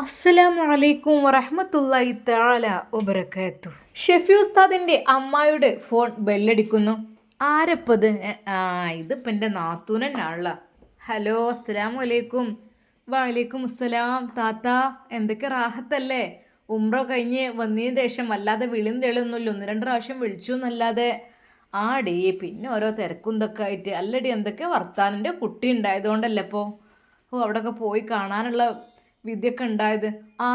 അസ്സലാമു അലൈക്കും വറഹ്മത്തുള്ളാഹി തആല വബറകാത്തു. ഷെഫി ഉസ്താദിന്റെ അമ്മായിയുടെ ഫോൺ ബെല്ലടിക്കുന്നു. ആരപ്പത്? ആ ഇതിപ്പം എന്റെ ഹലോ അസ്സലാമു അലൈക്കും വലൈക്കും അസ്സലാം താത്ത. എന്തൊക്കെ റാഹത്തല്ലേ? ഉംറ കഴിഞ്ഞ് വന്നതിന് ശേഷം വല്ലാതെ വിളിയും തെളിയൊന്നുമില്ല. ഒന്ന് രണ്ട് പ്രാവശ്യം വിളിച്ചു എന്നല്ലാതെ. ആടി പിന്നെ ഓരോ തിരക്കും ഇതൊക്കെ ആയിട്ട്. അല്ലടി എന്തൊക്കെ വർത്താനന്റെ കുട്ടി ഉണ്ടായതുകൊണ്ടല്ലേ ഇപ്പോൾ ഓ അവിടെയൊക്കെ പോയി കാണാനുള്ള വിദ്യൊക്കെ ഉണ്ടായത്. ആ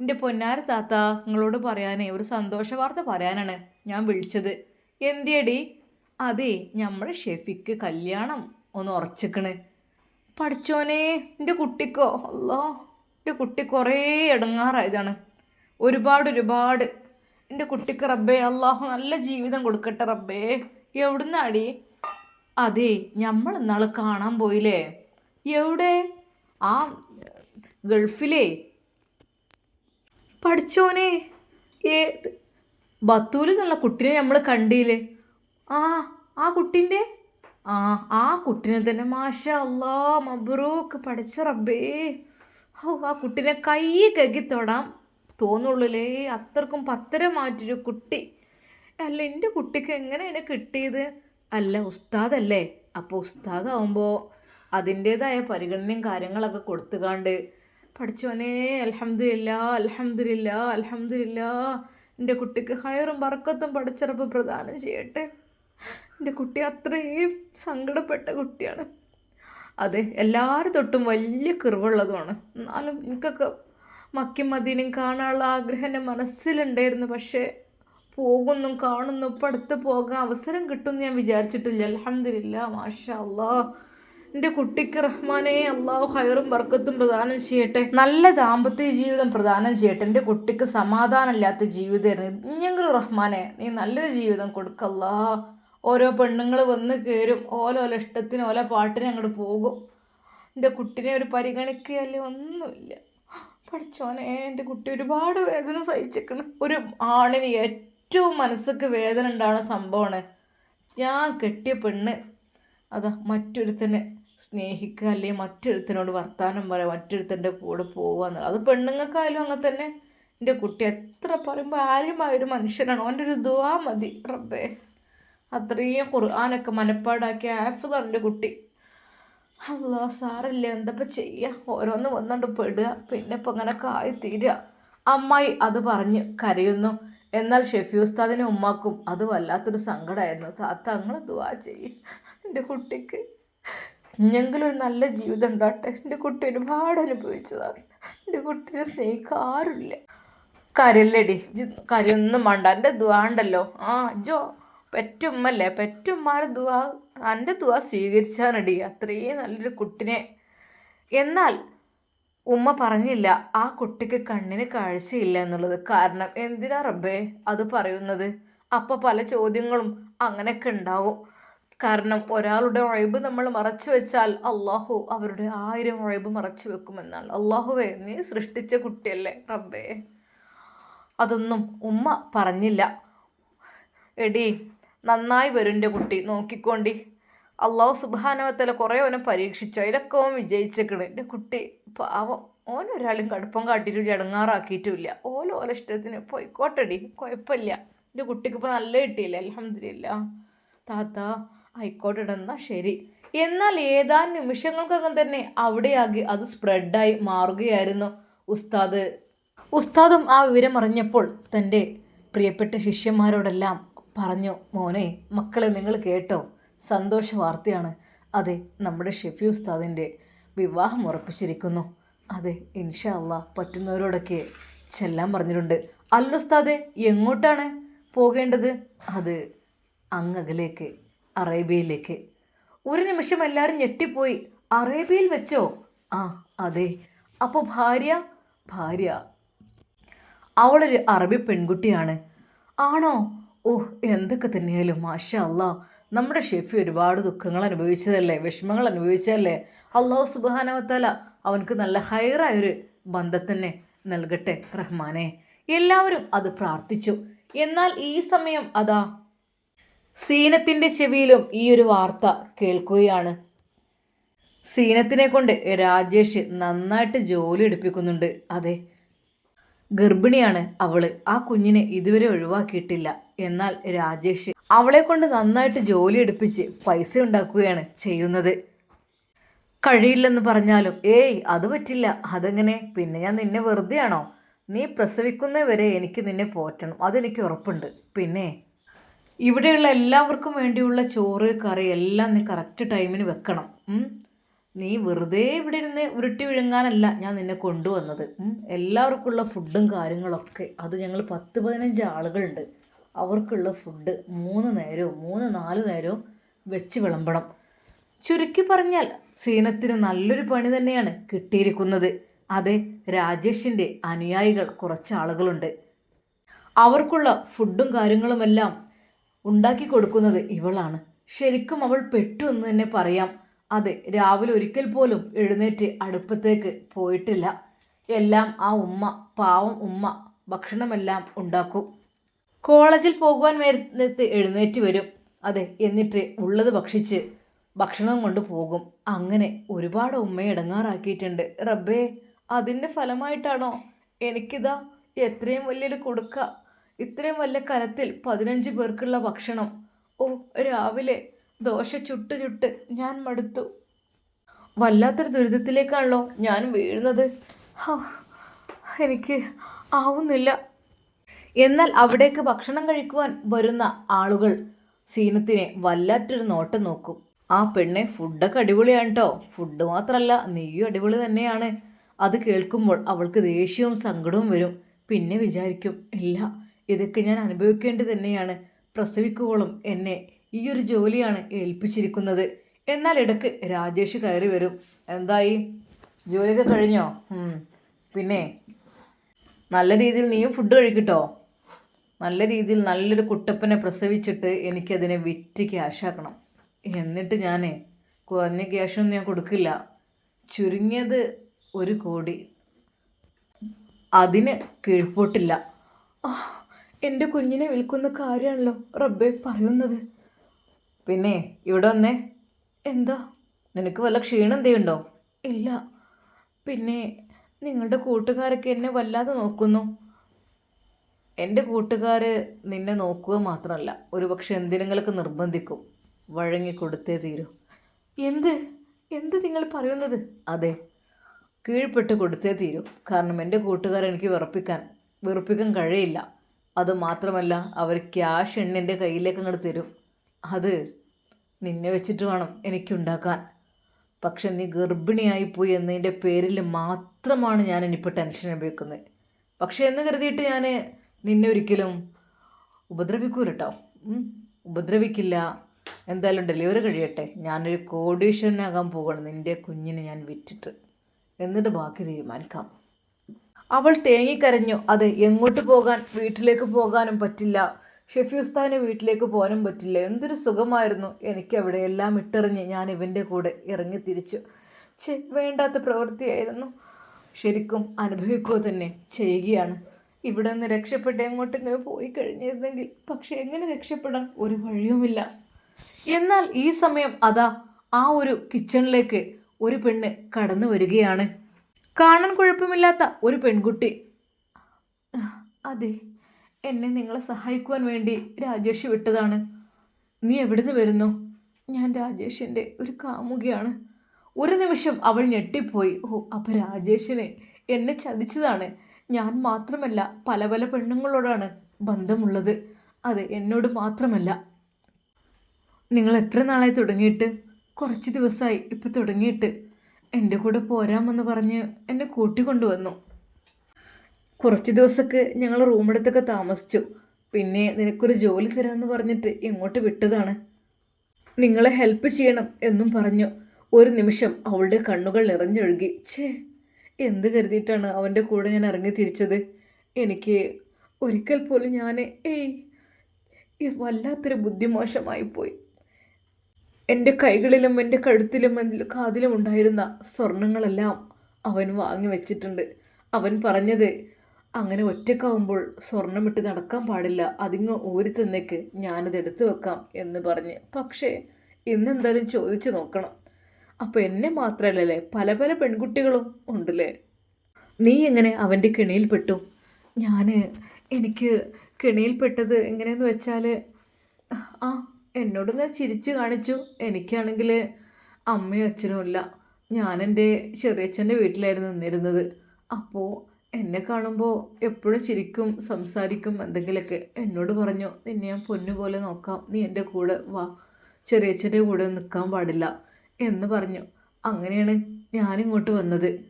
എന്റെ പൊന്നാര താത്ത നിങ്ങളോട് പറയാനേ ഒരു സന്തോഷ വാർത്ത പറയാനാണ് ഞാൻ വിളിച്ചത്. എന്തിയടി? അതെ നമ്മുടെ ഷെഫിക്ക് കല്യാണം ഒന്ന് ഉറച്ചിക്കണ്. പഠിച്ചോനെ എന്റെ കുട്ടിക്കോ അല്ലോ എന്റെ കുട്ടി കുറേ ഇടങ്ങാറായതാണ്. ഒരുപാട് ഒരുപാട്. എന്റെ കുട്ടിക്ക് റബ്ബേ അള്ളാഹു നല്ല ജീവിതം കൊടുക്കട്ടെ റബ്ബേ. എവിടുന്നാടി? അതെ നമ്മൾ ഇന്നാൾ കാണാൻ പോയില്ലേ? എവിടെ? ആ ഗൾഫിലേ. പഠിച്ചോനെ ഏത് ബത്തൂൽ എന്നുള്ള കുട്ടിനെ നമ്മൾ കണ്ടില്ലേ ആ ആ കുട്ടീന്റെ ആ ആ കുട്ടീനെ തന്നെ മാഷ അല്ലാ മബ്രൂക്ക് പഠിച്ച റബ്ബേ. ഓ ആ കുട്ടീനെ കൈ കകി തൊടാം തോന്നുള്ളൂലേ അത്രക്കും പത്തര മാറ്റൊരു കുട്ടി. അല്ല എന്റെ കുട്ടിക്ക് എങ്ങനെ എന്നെ കിട്ടിയത്? അല്ല ഉസ്താദല്ലേ? അപ്പോൾ ഉസ്താദാവുമ്പോൾ അതിന്റേതായ പരിഗണനയും കാര്യങ്ങളൊക്കെ കൊടുത്തുകാണ്ട് പഠിച്ചോനെ അലഹമില്ല അലഹമില്ല അലഹമില്ല എന്റെ കുട്ടിക്ക് ഹയറും ബർക്കത്തും പഠിച്ചറപ്പ് പ്രദാനം ചെയ്യട്ടെ. എന്റെ കുട്ടി അത്രയും സങ്കടപ്പെട്ട കുട്ടിയാണ്. അതെ എല്ലാവരും തൊട്ടും വലിയ കിറിവുള്ളതുമാണ്. എന്നാലും എനിക്കൊക്കെ മക്കി മദീനും കാണാനുള്ള ആഗ്രഹം എന്റെ മനസ്സിലുണ്ടായിരുന്നു. പക്ഷേ പോകുന്നു കാണുന്നു ഇപ്പം അടുത്ത് പോകാൻ അവസരം കിട്ടുമെന്ന് ഞാൻ വിചാരിച്ചിട്ടില്ല. അലഹമില്ല മാഷ അല്ലാ എന്റെ കുട്ടിക്ക് റഹ്മാനെ അള്ളാഹു ഹയറും ബർക്കത്തും പ്രദാനം ചെയ്യട്ടെ. നല്ല ദാമ്പത്യ ജീവിതം പ്രദാനം ചെയ്യട്ടെ. എന്റെ കുട്ടിക്ക് സമാധാനമില്ലാത്ത ജീവിതമായിരുന്നു. ഇഞ്ഞെങ്കിലും റഹ്മാനെ നീ നല്ലൊരു ജീവിതം കൊടുക്കല്ലാ ഓരോ പെണ്ണുങ്ങൾ വന്ന് കയറും ഓലോല ഇഷ്ടത്തിന് ഓല പാട്ടിന് അങ്ങോട്ട് പോകും. എന്റെ കുട്ടിനെ ഒരു പരിഗണിക്കുകയല്ലേ ഒന്നുമില്ല. പഠിച്ചോനെ എന്റെ കുട്ടി ഒരുപാട് വേദന സഹിച്ചിരിക്കണം. ഒരു ആണിന് ഏറ്റവും മനസ്സുക്ക് വേദന ഉണ്ടാവുന്ന സംഭവമാണ്. ഞാൻ കെട്ടിയ പെണ്ണ്. അതാ മറ്റൊരുത്തനെ. സ്നേഹിക്കുക അല്ലെങ്കിൽ മറ്റൊരുത്തനോട് വർത്താനം പറയുക മറ്റൊരുത്തന്റെ കൂടെ പോകുക എന്നുള്ളത്. അത് പെണ്ണുങ്ങൾക്കായാലും അങ്ങനെ തന്നെ. എന്റെ കുട്ടി എത്ര പറയുമ്പോൾ ആരുമായ ഒരു മനുഷ്യനാണ്. അവന്റെ ഒരു ദുവാ മതി. റബ്ബേ. അത്രയും ഖുർആാനൊക്കെ മനപ്പാടാക്കിയ ആഫതാണ് എന്റെ കുട്ടി. അല്ലോ സാറില്ല എന്തപ്പോൾ ചെയ്യുക ഓരോന്ന് വന്നുകൊണ്ട് പെടുക. പിന്നെ ഇപ്പം അങ്ങനെ ആയി തീരുക അമ്മായി അത് പറഞ്ഞ് കരയുന്നു. എന്നാൽ ഷെഫി ഉസ്താദിനെ ഉമ്മാക്കും. അത് വല്ലാത്തൊരു സങ്കടമായിരുന്നു താത്ത അങ്ങനെ ദുവാ ചെയ്യും. എന്റെ കുട്ടിക്ക് ഒരു നല്ല ജീവിതം ഉണ്ടാട്ടെ എന്റെ കുട്ടി ഒരുപാട് അനുഭവിച്ചതാണ്. എന്റെ കുട്ടിനെ സ്നേഹിക്കുക ആരുമില്ല കരല്ലടി കരയൊന്നും വേണ്ട. എന്റെ ദുവാ ഉണ്ടല്ലോ. ആ ജോ പെറ്റുമ്മല്ലേ? പെറ്റുമ്മാരെ ദുവാ എന്റെ ദുവാ സ്വീകരിച്ചാണെടി അത്രയും നല്ലൊരു കുട്ടിനെ. എന്നാൽ ഉമ്മ പറഞ്ഞില്ല ആ കുട്ടിക്ക് കണ്ണിന് കാഴ്ചയില്ല എന്നുള്ളത്. കാരണം എന്തിനാ റബ്ബേ അത് പറയുന്നത്? അപ്പോൾ പല ചോദ്യങ്ങളും അങ്ങനെയൊക്കെ ഉണ്ടാവും. കാരണം ഒരാളുടെ ഒഴിവ് നമ്മൾ മറച്ചു വെച്ചാൽ അള്ളാഹു അവരുടെ ആയിരം ഒഴിവ് മറച്ചു വെക്കുമെന്നാണ്. അള്ളാഹുവെ നീ സൃഷ്ടിച്ച കുട്ടിയല്ലേ റബ്ബേ. അതൊന്നും ഉമ്മ പറഞ്ഞില്ല. എടി നന്നായി വരും എന്റെ കുട്ടി. നോക്കിക്കോണ്ടി. അള്ളാഹു സുബാനവത്തല കുറേ ഓനെ പരീക്ഷിച്ചു. അതിലൊക്കെ ഓൻ വിജയിച്ചേക്കണ്. എന്റെ കുട്ടി പാവം ഓനൊരാളും കടുപ്പം കാട്ടിയിട്ടില്ല ഇടങ്ങാറാക്കിയിട്ടില്ല ഓല ഓല ഇഷ്ടത്തിന് പോയിക്കോട്ടെടി. കുഴപ്പമില്ല. എന്റെ കുട്ടിക്ക് ഇപ്പോൾ നല്ല കിട്ടിയില്ല? അലഹമില്ല താത്ത ആയിക്കോട്ടെ എന്നാൽ ശരി. എന്നാൽ ഏതാനും നിമിഷങ്ങൾക്കകം തന്നെ അവിടെയാകെ അത് സ്പ്രെഡായി മാറുകയായിരുന്നു. ഉസ്താദ് ഉസ്താദും ആ വിവരം അറിഞ്ഞപ്പോൾ തന്റെ പ്രിയപ്പെട്ട ശിഷ്യന്മാരോടെല്ലാം പറഞ്ഞു മോനെ മക്കളെ നിങ്ങൾ കേട്ടോ സന്തോഷ വാർത്തയാണ്. അതെ നമ്മുടെ ഷെഫി ഉസ്താദിന്റെ വിവാഹം ഉറപ്പിച്ചിരിക്കുന്നു. അതെ ഇൻഷാ അള്ളാ പറ്റുന്നവരോടൊക്കെ ചെല്ലാൻ പറഞ്ഞിട്ടുണ്ട്. അല്ലുസ്താദെ എങ്ങോട്ടാണ് പോകേണ്ടത്? അത് അങ്ങകലേക്ക് അറേബ്യയിലേക്ക്. ഒരു നിമിഷം എല്ലാവരും ഞെട്ടിപ്പോയി. അറേബ്യയിൽ വെച്ചോ? ആ അതെ. അപ്പോൾ ഭാര്യ? ഭാര്യ. അവളൊരു അറബി പെൺകുട്ടിയാണ്. ആണോ? ഓഹ് എന്തൊക്കെ തന്നെയാലും മാഷ അല്ല നമ്മുടെ ഷെഫി ഒരുപാട് ദുഃഖങ്ങൾ അനുഭവിച്ചതല്ലേ? വിഷമങ്ങൾ അനുഭവിച്ചതല്ലേ? അള്ളാഹു സുബാനവത്തല അവനക്ക് നല്ല ഹയറായൊരു ബന്ധത്തിനെ നൽകട്ടെ റഹ്മാനെ. എല്ലാവരും അത് പ്രാർത്ഥിച്ചു. എന്നാൽ ഈ സമയം അതാ. സീനത്തിന്റെ ചെവിയിലും ഈ ഒരു വാർത്ത കേൾക്കുകയാണ്. സീനത്തിനെ കൊണ്ട് രാജേഷ് നന്നായിട്ട് ജോലി എടുപ്പിക്കുന്നുണ്ട്. അതെ ഗർഭിണിയാണ് അവൾ. ആ കുഞ്ഞിനെ ഇതുവരെ ഒഴിവാക്കിയിട്ടില്ല. എന്നാൽ രാജേഷ് അവളെ കൊണ്ട് നന്നായിട്ട് ജോലി എടുപ്പിച്ച് പൈസ ഉണ്ടാക്കുകയാണ് ചെയ്യുന്നത്. കഴിയില്ലെന്ന് പറഞ്ഞാലും ഏയ് അത് പറ്റില്ല. അതെങ്ങനെ? പിന്നെ ഞാൻ നിന്നെ വെറുതെയാണോ? നീ പ്രസവിക്കുന്നവരെ എനിക്ക് നിന്നെ പോറ്റണം. അതെനിക്ക് ഉറപ്പുണ്ട്. പിന്നെ ഇവിടെയുള്ള എല്ലാവർക്കും വേണ്ടിയുള്ള ചോറ് കറി എല്ലാം നീ കറക്റ്റ് ടൈമിന് വെക്കണം. നീ വെറുതെ ഇവിടെ ഇരുന്ന് ഉരുട്ടി വിഴുങ്ങാനല്ല ഞാൻ നിന്നെ കൊണ്ടുവന്നത്. എല്ലാവർക്കുള്ള ഫുഡും കാര്യങ്ങളൊക്കെ. അത് ഞങ്ങൾ പത്ത് പതിനഞ്ച് ആളുകളുണ്ട്. അവർക്കുള്ള ഫുഡ് മൂന്ന് നേരവും മൂന്ന് നാല് നേരവും വെച്ച് വിളമ്പണം. ചുരുക്കി പറഞ്ഞാൽ സീനത്തിന് നല്ലൊരു പണി തന്നെയാണ് കിട്ടിയിരിക്കുന്നത്. അതെ രാജേഷിന്റെ അനുയായികൾ കുറച്ച് ആളുകളുണ്ട്. അവർക്കുള്ള ഫുഡും കാര്യങ്ങളുമെല്ലാം ഉണ്ടാക്കി കൊടുക്കുന്നത് ഇവളാണ്. ശരിക്കും അവൾ പെട്ടു എന്ന് തന്നെ പറയാം. അതെ രാവിലെ ഒരിക്കൽ പോലും എഴുന്നേറ്റ് അടുപ്പത്തേക്ക് പോയിട്ടില്ല. എല്ലാം ആ ഉമ്മ പാവം ഉമ്മ ഭക്ഷണമെല്ലാം ഉണ്ടാക്കും. കോളേജിൽ പോകുവാൻ നേരത്ത് എഴുന്നേറ്റ് വരും. അതെ എന്നിട്ട് ഉള്ളത് ഭക്ഷിച്ച് ഭക്ഷണം കൊണ്ട് പോകും. അങ്ങനെ ഒരുപാട് ഉമ്മയെ ഇടങ്ങാറാക്കിയിട്ടുണ്ട്. റബ്ബേ അതിന്റെ ഫലമായിട്ടാണോ എനിക്കിതാ എത്രയും വലിയൊരു കൊടുക്ക? ഇത്രയും വലിയ കനത്തിൽ പതിനഞ്ച് പേർക്കുള്ള ഭക്ഷണം. ഓ രാവിലെ ദോശ ചുട്ട് ചുട്ട് ഞാൻ മടുത്തു. വല്ലാത്തൊരു ദുരിതത്തിലേക്കാണല്ലോ ഞാൻ വീഴുന്നത്. എനിക്ക് ആവുന്നില്ല. എന്നാൽ അവിടേക്ക് ഭക്ഷണം കഴിക്കുവാൻ വരുന്ന ആളുകൾ സീനത്തിനെ വല്ലാത്തൊരു നോട്ടം നോക്കും. ആ പെണ്ണെ ഫുഡൊക്കെ അടിപൊളിയാണ് കേട്ടോ ഫുഡ് മാത്രമല്ല നീയും അടിപൊളി തന്നെയാണ്. അത് കേൾക്കുമ്പോൾ അവൾക്ക് ദേഷ്യവും സങ്കടവും വരും. പിന്നെ വിചാരിക്കും ഇല്ല ഇതൊക്കെ ഞാൻ അനുഭവിക്കേണ്ടി തന്നെയാണ്. പ്രസവിക്കുവോളം എന്നെ ഈ ഒരു ജോലിയാണ് ഏൽപ്പിച്ചിരിക്കുന്നത്. എന്നാൽ ഇടയ്ക്ക് രാജേഷ് കയറി വരും. എന്തായി? ജോലിയൊക്കെ കഴിഞ്ഞോ. പിന്നെ നല്ല രീതിയിൽ നീയും ഫുഡ് കഴിക്കട്ടോ? നല്ല രീതിയിൽ നല്ലൊരു കുട്ടപ്പനെ പ്രസവിച്ചിട്ട് എനിക്കതിനെ വിറ്റ് ക്യാഷാക്കണം എന്നിട്ട് ഞാൻ കുറഞ്ഞ ക്യാഷൊന്നും ഞാൻ കൊടുക്കില്ല. ചുരുങ്ങിയത് ഒരു കോടി. അതിന് കീഴ്പോട്ടില്ല. എന്റെ കുഞ്ഞിനെ വിൽക്കുന്ന കാര്യമാണല്ലോ റബ്ബെ പറയുന്നത്. പിന്നെ ഇവിടെ വന്നേ. എന്താ? നിനക്ക് വല്ല ക്ഷീണം എന്തെയുണ്ടോ? ഇല്ല. പിന്നെ നിങ്ങളുടെ കൂട്ടുകാരൊക്കെ എന്നെ വല്ലാതെ നോക്കുന്നു. എന്റെ കൂട്ടുകാർ നിന്നെ നോക്കുക മാത്രമല്ല ഒരു പക്ഷെ എന്തിനങ്ങൾക്ക് നിർബന്ധിക്കും. വഴങ്ങി കൊടുത്തേ തീരൂ. എന്ത്? എന്ത് നിങ്ങൾ പറയുന്നത്? അതെ കീഴ്പ്പെട്ട് കൊടുത്തേ തീരൂ. കാരണം എന്റെ കൂട്ടുകാരെനിക്ക് വിറപ്പിക്കാൻ വെറുപ്പിക്കാൻ കഴിയില്ല. അത് മാത്രമല്ല അവർ ക്യാഷ് എണ്ണിന്റെ കയ്യിലേക്ക് അങ്ങോട്ട് തരും. അത് നിന്നെ വെച്ചിട്ട് വേണം എനിക്കുണ്ടാക്കാൻ പക്ഷെ നീ ഗർഭിണിയായിപ്പോയി എന്നതിന്റെ പേരിൽ മാത്രമാണ് ഞാൻ ഇനിയിപ്പോൾ ടെൻഷൻ അനുഭവിക്കുന്നത് പക്ഷേ എന്ന് കരുതിയിട്ട് ഞാൻ നിന്നെ ഒരിക്കലും ഉപദ്രവിക്കൂല കേട്ടോ ഉപദ്രവിക്കില്ല. എന്തായാലും ഡെലിവറി കഴിയട്ടെ. ഞാനൊരു കോടീശ്വരനാകാൻ പോകണം നിന്റെ കുഞ്ഞിനെ ഞാൻ വിറ്റിട്ട്. എന്നിട്ട് ബാക്കി തീരുമാനിക്കാം. അവൾ തേങ്ങിക്കരഞ്ഞു. അത് എങ്ങോട്ട് പോകാൻ വീട്ടിലേക്ക് പോകാനും പറ്റില്ല. ഷെഫ്യൂസ്താന് വീട്ടിലേക്ക് പോകാനും പറ്റില്ല. എന്തൊരു സുഖമായിരുന്നു. എനിക്ക് അവിടെ എല്ലാം ഇട്ടെറിഞ്ഞ് ഞാൻ ഇവന്റെ കൂടെ ഇറങ്ങി തിരിച്ചു. ചെ വേണ്ടാത്ത പ്രവൃത്തിയായിരുന്നു. ശരിക്കും അനുഭവിക്കുക തന്നെ ചെയ്യുകയാണ്. ഇവിടെ നിന്ന് രക്ഷപ്പെട്ട് എങ്ങോട്ടെങ്കിലും പോയി കഴിഞ്ഞിരുന്നെങ്കിൽ പക്ഷെ എങ്ങനെ രക്ഷപ്പെടാൻ ഒരു വഴിയുമില്ല. എന്നാൽ ഈ സമയം അതാ ആ ഒരു കിച്ചണിലേക്ക് ഒരു പെണ്ണ് കടന്നു വരികയാണ്. കാണാൻ കുഴപ്പമില്ലാത്ത ഒരു പെൺകുട്ടി. അതെ എന്നെ നിങ്ങളെ സഹായിക്കുവാൻ വേണ്ടി രാജേഷ് വിട്ടതാണ്. നീ എവിടുന്ന് വരുന്നു? ഞാൻ രാജേഷിന്റെ ഒരു കാമുകിയാണ്. ഒരു നിമിഷം അവൾ ഞെട്ടിപ്പോയി. ഓ അപ്പം രാജേഷിനെ എന്നെ ചതിച്ചതാണ്. ഞാൻ മാത്രമല്ല പല പല പെണ്ണുങ്ങളോടാണ് ബന്ധമുള്ളത്. അതെ എന്നോട് മാത്രമല്ല. നിങ്ങൾ എത്ര നാളായി തുടങ്ങിയിട്ട്? കുറച്ച് ദിവസമായി ഇപ്പം തുടങ്ങിയിട്ട്. എന്റെ കൂടെ പോരാമെന്ന് പറഞ്ഞ് എന്നെ കൂട്ടിക്കൊണ്ടുവന്നു കുറച്ച് ദിവസമൊക്കെ ഞങ്ങൾ റൂമെടുത്തൊക്കെ താമസിച്ചു. പിന്നെ നിനക്കൊരു ജോലി തരാമെന്ന് പറഞ്ഞിട്ട് ഇങ്ങോട്ട് വിട്ടതാണ്. നിങ്ങളെ ഹെൽപ്പ് ചെയ്യണം എന്നും പറഞ്ഞു. ഒരു നിമിഷം അവളുടെ കണ്ണുകൾ നിറഞ്ഞൊഴുകി. ഛേ എന്ത് കരുതിയിട്ടാണ് അവന്റെ കൂടെ ഞാൻ ഇറങ്ങി തിരിച്ചത്? എനിക്ക് ഒരിക്കൽ പോലും ഞാൻ ഏയ് വല്ലാത്തൊരു ബുദ്ധിമോശമായി പോയി. എന്റെ കൈകളിലും എന്റെ കഴുത്തിലും എന്റെ കാതിലും ഉണ്ടായിരുന്ന സ്വർണങ്ങളെല്ലാം അവൻ വാങ്ങി വെച്ചിട്ടുണ്ട്. അവൻ പറഞ്ഞത് അങ്ങനെ ഒറ്റക്കാവുമ്പോൾ സ്വർണമിട്ട് നടക്കാൻ പാടില്ല. അതിങ്ങ് ഊരി തന്നേക്ക്. ഞാനത് എടുത്തു വെക്കാം എന്ന് പറഞ്ഞ്. പക്ഷേ ഇന്നെന്തായാലും ചോദിച്ചു നോക്കണം. അപ്പോൾ എന്നെ മാത്രമല്ലല്ലേ പല പല പെൺകുട്ടികളും ഉണ്ടല്ലേ? നീ എങ്ങനെ അവന്റെ കെണിയിൽപ്പെട്ടു ഞാൻ എനിക്ക് കെണിയിൽപ്പെട്ടത് എങ്ങനെയെന്ന് വെച്ചാൽ ആ എന്നോട് ഞാൻ ചിരിച്ച് കാണിച്ചു. എനിക്കാണെങ്കിൽ അമ്മയും അച്ഛനും ഇല്ല. ഞാൻ എന്റെ ചെറിയച്ഛന്റെ വീട്ടിലായിരുന്നു നിന്നിരുന്നത്. അപ്പോൾ എന്നെ കാണുമ്പോൾ എപ്പോഴും ചിരിക്കും സംസാരിക്കും എന്തെങ്കിലുമൊക്കെ എന്നോട് പറഞ്ഞു നിന്നെ ഞാൻ പൊന്നുപോലെ നോക്കാം. നീ എന്റെ കൂടെ വാ. ചെറിയച്ഛന്റെ കൂടെ നിൽക്കാൻ പാടില്ല. എന്ന് പറഞ്ഞു. അങ്ങനെയാണ് ഞാനിങ്ങോട്ട് വന്നത്.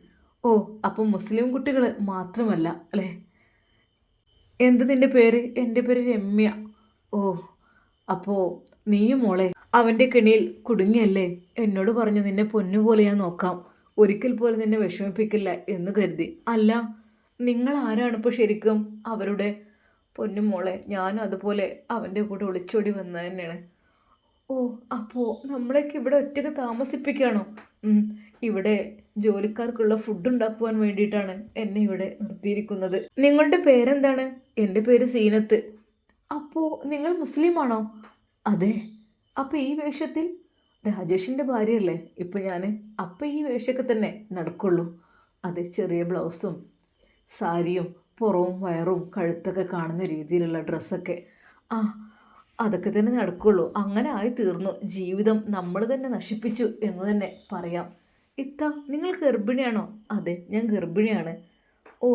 ഓ അപ്പം മുസ്ലിം കുട്ടികൾ മാത്രമല്ല അല്ലേ? എന്ത് നിന്റെ പേര്? എന്റെ പേര് രമ്യ. ഓ അപ്പോൾ നീയും മോളെ അവന്റെ കിണിയിൽ കുടുങ്ങിയല്ലേ? എന്നോട് പറഞ്ഞു നിന്നെ പൊന്നുപോലെ ഞാൻ നോക്കാം. ഒരിക്കൽ പോലും നിന്നെ വിഷമിപ്പിക്കില്ല എന്ന് കരുതി. അല്ല നിങ്ങൾ ആരാണ് ഇപ്പോൾ ശരിക്കും? അവരുടെ പൊന്നു മോളെ ഞാനും അതുപോലെ അവന്റെ കൂടെ ഒളിച്ചോടി വന്നത് തന്നെയാണ്. ഓ അപ്പോൾ നമ്മളെയൊക്കെ ഇവിടെ ഒറ്റയ്ക്ക് താമസിപ്പിക്കുകയാണോ? ഇവിടെ ജോലിക്കാർക്കുള്ള ഫുഡ് ഉണ്ടാക്കുവാൻ വേണ്ടിയിട്ടാണ് എന്നെ ഇവിടെ നിർത്തിയിരിക്കുന്നത്. നിങ്ങളുടെ പേരെന്താണ്? എന്റെ പേര് സീനത്ത്. അപ്പോൾ നിങ്ങൾ മുസ്ലിമാണോ? അതെ. അപ്പോൾ ഈ വേഷത്തിൽ രാജേഷിന്റെ ഭാര്യയല്ലേ? ഇപ്പം ഞാൻ അപ്പം ഈ വേഷമൊക്കെ തന്നെ നടക്കുള്ളൂ. അതെ ചെറിയ ബ്ലൗസും സാരിയും പുറവും വയറും കഴുത്തൊക്കെ കാണുന്ന രീതിയിലുള്ള ഡ്രസ്സൊക്കെ. ആ അതൊക്കെ തന്നെ നടക്കുള്ളൂ. അങ്ങനെ ആയി തീർന്നു ജീവിതം നമ്മൾ തന്നെ നശിപ്പിച്ചു എന്ന് തന്നെ പറയാം. ഇത്ത നിങ്ങൾ ഗർഭിണിയാണോ? അതെ ഞാൻ ഗർഭിണിയാണ്. ഓ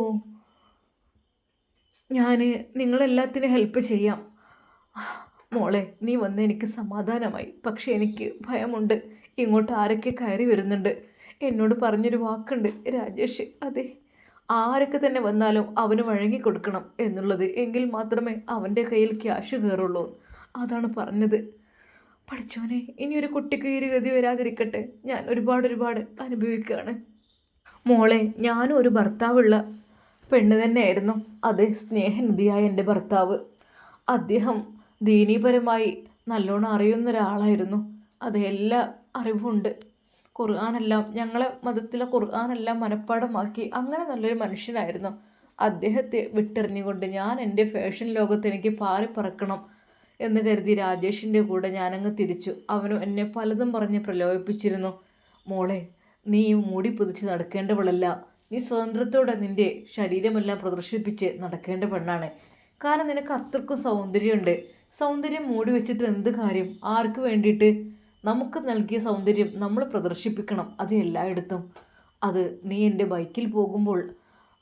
ഞാൻ നിങ്ങളെല്ലാത്തിനും ഹെൽപ്പ് ചെയ്യാം. മോളെ നീ വന്ന് എനിക്ക് സമാധാനമായി. പക്ഷെ എനിക്ക് ഭയമുണ്ട്. ഇങ്ങോട്ട് ആരൊക്കെ കയറി വരുന്നുണ്ട്? എന്നോട് പറഞ്ഞൊരു വാക്കുണ്ട് രാജേഷ്. അതെ ആരൊക്കെ തന്നെ വന്നാലും അവന് വഴങ്ങി കൊടുക്കണം എന്നുള്ളത്. എങ്കിൽ മാത്രമേ അവന്റെ കയ്യിൽ ക്യാഷ് കയറുള്ളൂ. അതാണ് പറഞ്ഞത്. പഠിച്ചോനെ ഇനി ഒരു കുട്ടിക്ക് ഈ ഗതി വരാതിരിക്കട്ടെ. ഞാൻ ഒരുപാട് ഒരുപാട് അനുഭവിക്കുകയാണ്. മോളെ ഞാനും ഒരു ഭർത്താവുള്ള പെണ്ണ് തന്നെയായിരുന്നു. അതെ സ്നേഹനിധിയായ എന്റെ ഭർത്താവ്. അദ്ദേഹം ദീനീപരമായി നല്ലോണം അറിയുന്ന ഒരാളായിരുന്നു. അത് എല്ലാ അറിവുണ്ട് ഖുർആാനെല്ലാം ഞങ്ങളെ മതത്തിലെ ഖുർആാനെല്ലാം മനഃപ്പാടമാക്കി അങ്ങനെ നല്ലൊരു മനുഷ്യനായിരുന്നു. അദ്ദേഹത്തെ വിട്ടെറിഞ്ഞുകൊണ്ട് ഞാൻ എന്റെ ഫാഷൻ ലോകത്ത് എനിക്ക് പാറിപ്പറക്കണം എന്ന് കരുതി രാജേഷിന്റെ കൂടെ ഞാനങ്ങ് തിരിച്ചു. അവനും എന്നെ പലതും പറഞ്ഞ് പ്രലോഭിപ്പിച്ചിരുന്നു. മോളെ നീ മൂടി പുതിച്ച് നടക്കേണ്ടവളല്ല. നീ സ്വതന്ത്രത്തോടെ നിന്റെ ശരീരമെല്ലാം പ്രദർശിപ്പിച്ച് നടക്കേണ്ട പെണ്ണാണ്. കാരണം നിനക്ക് അത്രക്കും സൗന്ദര്യമുണ്ട്. സൗന്ദര്യം മൂടി വെച്ചിട്ട് എന്ത് കാര്യം? ആർക്ക് വേണ്ടിയിട്ട്? നമുക്ക് നൽകിയ സൗന്ദര്യം നമ്മൾ പ്രദർശിപ്പിക്കണം അത് എല്ലായിടത്തും. അത് നീ എന്റെ ബൈക്കിൽ പോകുമ്പോൾ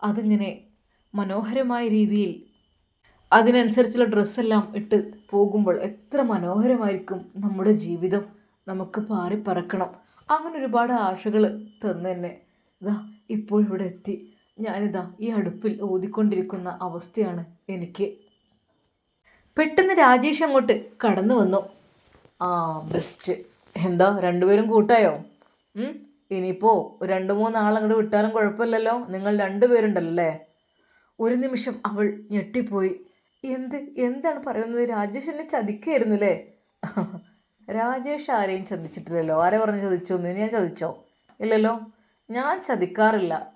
അതിങ്ങനെ മനോഹരമായ രീതിയിൽ അതിനനുസരിച്ചുള്ള ഡ്രസ്സെല്ലാം ഇട്ട് പോകുമ്പോൾ എത്ര മനോഹരമായിരിക്കും നമ്മുടെ ജീവിതം. നമുക്ക് പാറി പറക്കണം. അങ്ങനെ ഒരുപാട് ആശകൾ തന്നു ഇതാ ഇപ്പോഴിവിടെ എത്തി. ഞാനിതാ ഈ അടുപ്പിൽ ഊതിക്കൊണ്ടിരിക്കുന്ന അവസ്ഥയാണ് എനിക്ക്. പെട്ടെന്ന് രാജേഷ് അങ്ങോട്ട് കടന്നു വന്നു. ആ ബെസ്റ്റ് എന്താ രണ്ടുപേരും കൂട്ടായോ? ഇനിയിപ്പോൾ ഇനിയിപ്പോ രണ്ട് മൂന്ന് ആളങ്ങോട്ട് വിട്ടാലും കുഴപ്പമില്ലല്ലോ. നിങ്ങൾ രണ്ടുപേരുണ്ടല്ലേ ഒരു നിമിഷം അവൾ ഞെട്ടിപ്പോയി. എന്ത് എന്താണ് പറയുന്നത്? രാജേഷ് എന്നെ ചതിക്കായിരുന്നു അല്ലേ? രാജേഷ് ആരെയും ചതിച്ചിട്ടില്ലല്ലോ. ആരെ പറഞ്ഞ് ചതിച്ചോ? എന്ന് ഞാൻ ചതിച്ചോ? ഇല്ലല്ലോ. ഞാൻ ചതിക്കാറില്ല.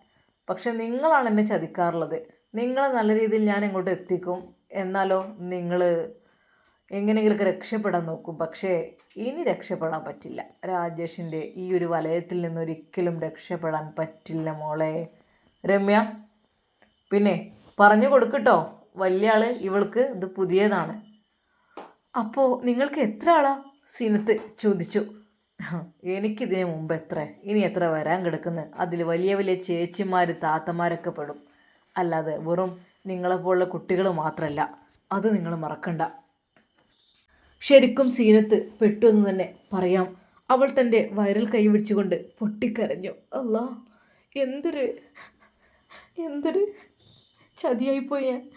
പക്ഷെ നിങ്ങളാണ് എന്നെ ചതിക്കാറുള്ളത്. നിങ്ങളെ നല്ല രീതിയിൽ ഞാൻ എങ്ങോട്ട് എത്തിക്കും? എന്നാലോ നിങ്ങൾ എങ്ങനെയെങ്കിലുമൊക്കെ രക്ഷപ്പെടാൻ നോക്കും. പക്ഷേ ഇനി രക്ഷപ്പെടാൻ പറ്റില്ല. രാജേഷിന്റെ ഈ ഒരു വലയത്തിൽ നിന്ന് ഒരിക്കലും രക്ഷപ്പെടാൻ പറ്റില്ല മോളെ. രമ്യ പിന്നെ പറഞ്ഞു കൊടുക്കട്ടോ. വലിയ ആൾ ഇവൾക്ക് ഇത് പുതിയതാണ്. അപ്പോൾ നിങ്ങൾക്ക് എത്ര ആളാ? സിനത്ത് ചോദിച്ചു. എനിക്കിതിനു മുമ്പ് എത്ര? ഇനി എത്ര വരാൻ കിടക്കുന്നത് അതിൽ വലിയ വലിയ ചേച്ചിമാർ താത്തമാരൊക്കെ പെടും. അല്ലാതെ വെറും നിങ്ങളെപ്പോലുള്ള കുട്ടികൾ മാത്രമല്ല അത് നിങ്ങൾ മറക്കണ്ട. ശരിക്കും സീനത്ത് പെട്ടു എന്ന് തന്നെ പറയാം. അവൾ തന്റെ കൈ കൈവച്ചുകൊണ്ട് പൊട്ടിക്കരഞ്ഞു. അല്ലാ എന്തൊരു എന്തൊരു ചതിയായിപ്പോയി ഞാൻ.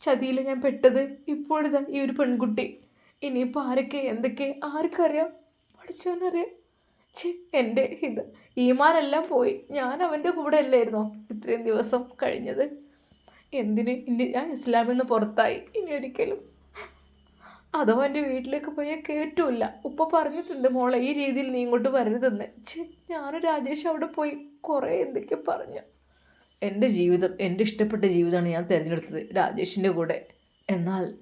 ചതിയിൽ ഞാൻ പെട്ടത് ഇപ്പോഴിതാ ഈ ഒരു പെൺകുട്ടി. ഇനിയിപ്പോൾ ആരൊക്കെ എന്തൊക്കെ ആർക്കറിയാം? പഠിച്ചോന്നറിയാം ചേ എന്റെ ഇത്. ഈമാനെല്ലാം പോയി. ഞാൻ അവന്റെ കൂടെ അല്ലായിരുന്നോ ഇത്രയും ദിവസം കഴിഞ്ഞത്? എന്തിന് ഇനി ഞാൻ ഇസ്ലാമിൽ നിന്ന് പുറത്തായി? ഇനി ഒരിക്കലും. അഥവാ എന്റെ വീട്ടിലേക്ക് പോയാൽ കേറ്റുമില്ല ഉപ്പ പറഞ്ഞിട്ടുണ്ട് മോളെ ഈ രീതിയിൽ നീ ഇങ്ങോട്ട് വരരുതെന്ന്. ചെ ഞാനും രാജേഷ് അവിടെ പോയി കുറേ എന്തൊക്കെ പറഞ്ഞു. എന്റെ ജീവിതം എന്റെ ഇഷ്ടപ്പെട്ട ജീവിതമാണ് ഞാൻ തിരഞ്ഞെടുത്തത് രാജേഷിന്റെ കൂടെ. എന്നാൽ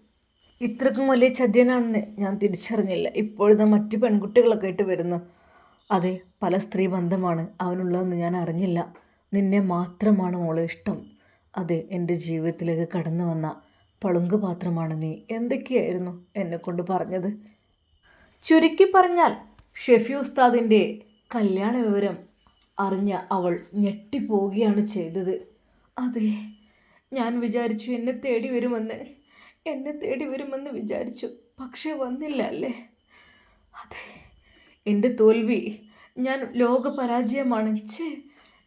ഇത്രക്കും വലിയ ചതിയനാണെന്ന് ഞാൻ തിരിച്ചറിഞ്ഞില്ല. ഇപ്പോഴത്തെ മറ്റു പെൺകുട്ടികളൊക്കെ ആയിട്ട് വരുന്നു. അതെ പല സ്ത്രീ ബന്ധമാണ് അവനുള്ളതെന്ന് ഞാൻ അറിഞ്ഞില്ല. നിന്നെ മാത്രമാണ് മോളെ ഇഷ്ടം. അതെ എന്റെ ജീവിതത്തിലേക്ക് കടന്നു വന്ന പളുങ്ക് പാത്രമാണ് നീ. എന്തൊക്കെയായിരുന്നു എന്നെക്കൊണ്ട് പറഞ്ഞത്? ചുരുക്കി പറഞ്ഞാൽ ഷെഫി ഉസ്താദിന്റെ കല്യാണ വിവരം അറിഞ്ഞ അവൾ ഞെട്ടിപ്പോവുകയാണ് ചെയ്തത്. അതെ ഞാൻ വിചാരിച്ചു എന്നെ തേടി വരുമെന്ന് എന്നെ തേടി വരുമെന്ന് വിചാരിച്ചു പക്ഷേ വന്നില്ല അല്ലേ? അതെ എന്റെ തോൽവി ഞാൻ ലോക പരാജയമാണ് ഛേ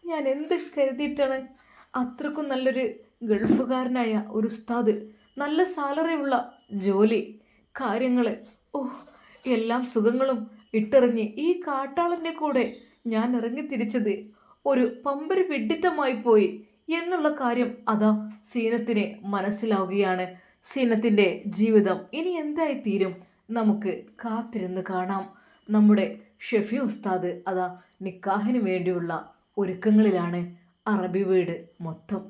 ഞാൻ എന്ത് കരുതിയിട്ടാണ് അത്രക്കും നല്ലൊരു ഗൾഫുകാരനായ ഒരു ഉസ്താദ്. നല്ല സാലറി ഉള്ള ജോലി കാര്യങ്ങൾ ഓ എല്ലാം സുഖങ്ങളും ഇട്ടെറിഞ്ഞ് ഈ കാട്ടാളന്റെ കൂടെ ഞാൻ ഇറങ്ങി തിരിച്ചത് ഒരു പമ്പര് വിഡിത്തമായി പോയി എന്നുള്ള കാര്യം അതാ സീനത്തിന് മനസ്സിലാവുകയാണ്. സീനത്തിന്റെ ജീവിതം ഇനി എന്തായി തീരും നമുക്ക് കാത്തിരുന്ന് കാണാം. നമ്മുടെ ഷെഫി ഉസ്താദ് അതാ നിക്കാഹിന് വേണ്ടിയുള്ള ഒരുക്കങ്ങളിലാണ് അറബി വീട് മൊത്തം.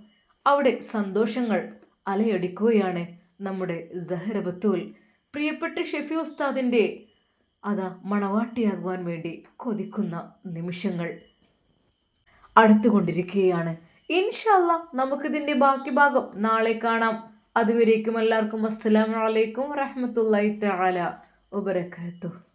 അവിടെ സന്തോഷങ്ങൾ അലയടിക്കുകയാണ് നമ്മുടെ സഹറബത്തുൽ പ്രിയപ്പെട്ട ഷെഫി ഉസ്താദിന്റെ അതാ മണവാട്ടിയാകുവാൻ വേണ്ടി കൊതിക്കുന്ന നിമിഷങ്ങൾ. അടുത്തുകൊണ്ടിരിക്കുകയാണ്. ഇൻഷല്ല നമുക്കിതിന്റെ ബാക്കി ഭാഗം നാളെ കാണാം. അതുവരേക്കും എല്ലാവർക്കും അസ്സലാമു അലൈക്കും വറഹ്മത്തുള്ളാഹി തആല വബറകാതുഹു.